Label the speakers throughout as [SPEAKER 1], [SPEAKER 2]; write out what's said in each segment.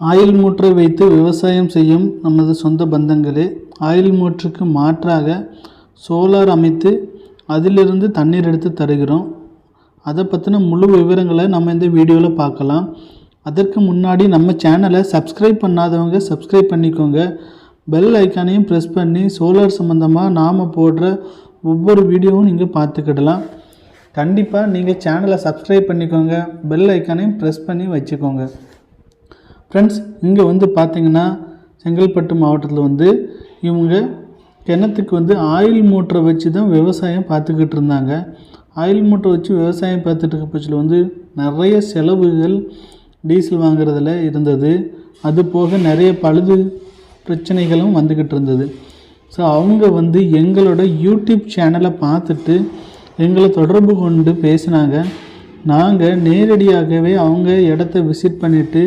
[SPEAKER 1] Oil மூட்டை வைத்து விவசாயம் செய்யும் நமது சொந்த பந்தங்களே ஆயில் மூற்றுக்கு மாற்றாக சோலார் அமைத்து அதிலிருந்து தண்ணீர் எடுத்து தருகிறோம். அதை பற்றின முழு விவரங்களை நம்ம இந்த வீடியோவில் பார்க்கலாம். அதற்கு முன்னாடி நம்ம சேனலை சப்ஸ்கிரைப் பண்ணாதவங்க சப்ஸ்கிரைப் பண்ணிக்கோங்க. பெல் ஐக்கானையும் ப்ரெஸ் பண்ணி சோலார் சம்மந்தமாக நாம் போடுற ஒவ்வொரு வீடியோவும் நீங்கள் பார்த்துக்கிடலாம். கண்டிப்பாக நீங்கள் சேனலை சப்ஸ்கிரைப் பண்ணிக்கோங்க. பெல் ஐக்கானையும் ப்ரெஸ் பண்ணி வச்சுக்கோங்க. ஃப்ரெண்ட்ஸ் இங்கே வந்து பார்த்திங்கன்னா செங்கல்பட்டு மாவட்டத்தில் வந்து இவங்க கிணத்துக்கு வந்து ஆயில் மோட்டரை வச்சு தான் விவசாயம் பார்த்துக்கிட்டு இருந்தாங்க. ஆயில் மோட்டரை வச்சு விவசாயம் பார்த்துட்டு இருக்க பட்சத்தில் வந்து நிறைய செலவுகள் டீசல் வாங்குறதுல இருந்தது. அது போக நிறைய பழுது பிரச்சனைகளும் வந்துக்கிட்டு இருந்தது. ஸோ அவங்க வந்து எங்களோட யூடியூப் சேனலை பார்த்துட்டு எங்களை தொடர்பு கொண்டு பேசினாங்க. நாங்கள் நேரடியாகவே அவங்க இடத்த விசிட் பண்ணிவிட்டு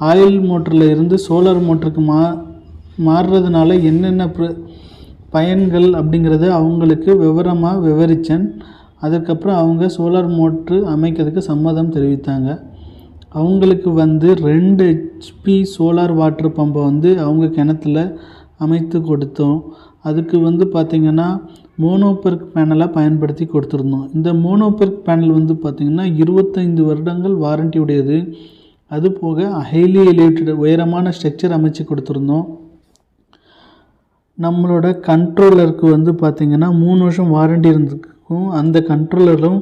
[SPEAKER 1] ஆயில் மோட்டரில் இருந்து சோலார் மோட்டருக்கு மா மாறுறதுனால என்னென்ன ப்ர பயன்கள் அப்படிங்கிறத அவங்களுக்கு விவரமாக விவரித்தேன் அதுக்கப்புறம் அவங்க சோலார் மோட்ரு அமைக்கிறதுக்கு சம்மதம் தெரிவித்தாங்க. அவங்களுக்கு வந்து ரெண்டு ஹெச்பி சோலார் வாட்டர் பம்பை வந்து அவங்க கிணத்துல அமைத்து கொடுத்தோம். அதுக்கு வந்து பார்த்திங்கன்னா மோனோபெர்க் பேனலாக பயன்படுத்தி கொடுத்துருந்தோம். இந்த மோனோபெர்க் பேனல் வந்து பார்த்திங்கன்னா இருபத்தைந்து வருடங்கள் வாரண்டி உடையது. அது போக ஹைலி எலிவேட்டட் உயரமான ஸ்ட்ரக்சர் அமைச்சு கொடுத்துருந்தோம். நம்மளோட கண்ட்ரோலருக்கு வந்து பார்த்திங்கன்னா மூணு வருஷம் வாரண்டி இருந்திருக்கும். அந்த கண்ட்ரோலரும்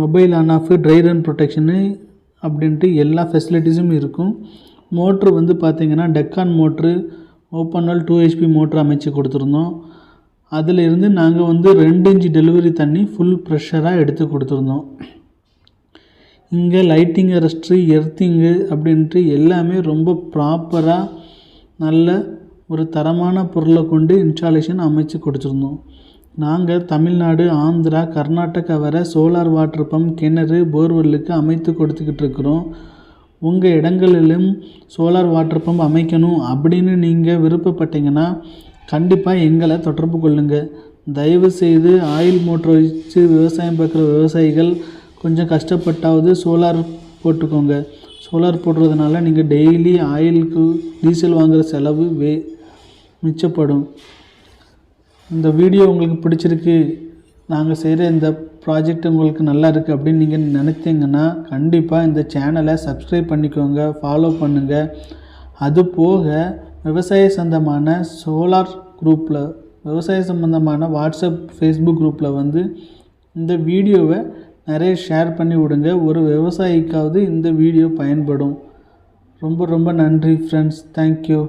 [SPEAKER 1] mobile on off dry run protection அப்படின்ட்டு எல்லா ஃபெசிலிட்டிஸும் இருக்கும். மோட்ரு வந்து பார்த்திங்கன்னா Deccan motor openwell two HP motor அமைச்சு கொடுத்துருந்தோம். அதில் இருந்து நாங்கள் வந்து ரெண்டு இன்ச்சு டெலிவரி தண்ணி ஃபுல் ப்ரெஷராக எடுத்து கொடுத்துருந்தோம். இங்கே லைட்டிங் அரெஸ்ட்ரு எர்த்திங்கு அப்படின்ட்டு எல்லாமே ரொம்ப ப்ராப்பராக நல்ல ஒரு தரமான பொருளை கொண்டு இன்ஸ்டாலேஷன் அமைச்சு கொடுத்துருந்தோம். நாங்கள் தமிழ்நாடு ஆந்திரா கர்நாடகா வர சோலார் வாட்டர் பம்ப் கிணறு போர்வெல்லுக்கு அமைத்து கொடுத்துக்கிட்டு இருக்கிறோம். உங்கள் இடங்களிலும் சோலார் வாட்டர் பம்ப் அமைக்கணும் அப்படின்னு நீங்கள் விருப்பப்பட்டீங்கன்னா கண்டிப்பாக எங்களை தொடர்பு கொள்ளுங்கள் தயவு செய்து ஆயில் மோட்டர் வச்சு விவசாயம் பார்க்குற விவசாயிகள் கொஞ்சம் கஷ்டப்பட்டாவது சோலார் போட்டுக்கோங்க. சோலார் போடுறதுனால நீங்கள் டெய்லி ஆயிலுக்கு டீசல் வாங்குகிற செலவு வே மிச்சப்படும். இந்த வீடியோ உங்களுக்கு பிடிச்சிருக்கு நாங்கள் செய்கிற இந்த ப்ராஜெக்ட் உங்களுக்கு நல்லா இருக்குது அப்படின்னு நீங்கள் நினைத்தீங்கன்னா கண்டிப்பாக இந்த சேனலை சப்ஸ்கிரைப் பண்ணிக்கோங்க ஃபாலோ பண்ணுங்கள் அது போக விவசாய சம்மந்தமான சோலார் குரூப்பில் விவசாய சம்பந்தமான வாட்ஸ்அப் ஃபேஸ்புக் குரூப்பில் வந்து இந்த வீடியோவை நிறைய ஷேர் பண்ணி விடுங்க. ஒரு விவசாயிக்காவது இந்த வீடியோ பயன்படும். ரொம்ப ரொம்ப நன்றி ஃப்ரெண்ட்ஸ் தேங்க்யூ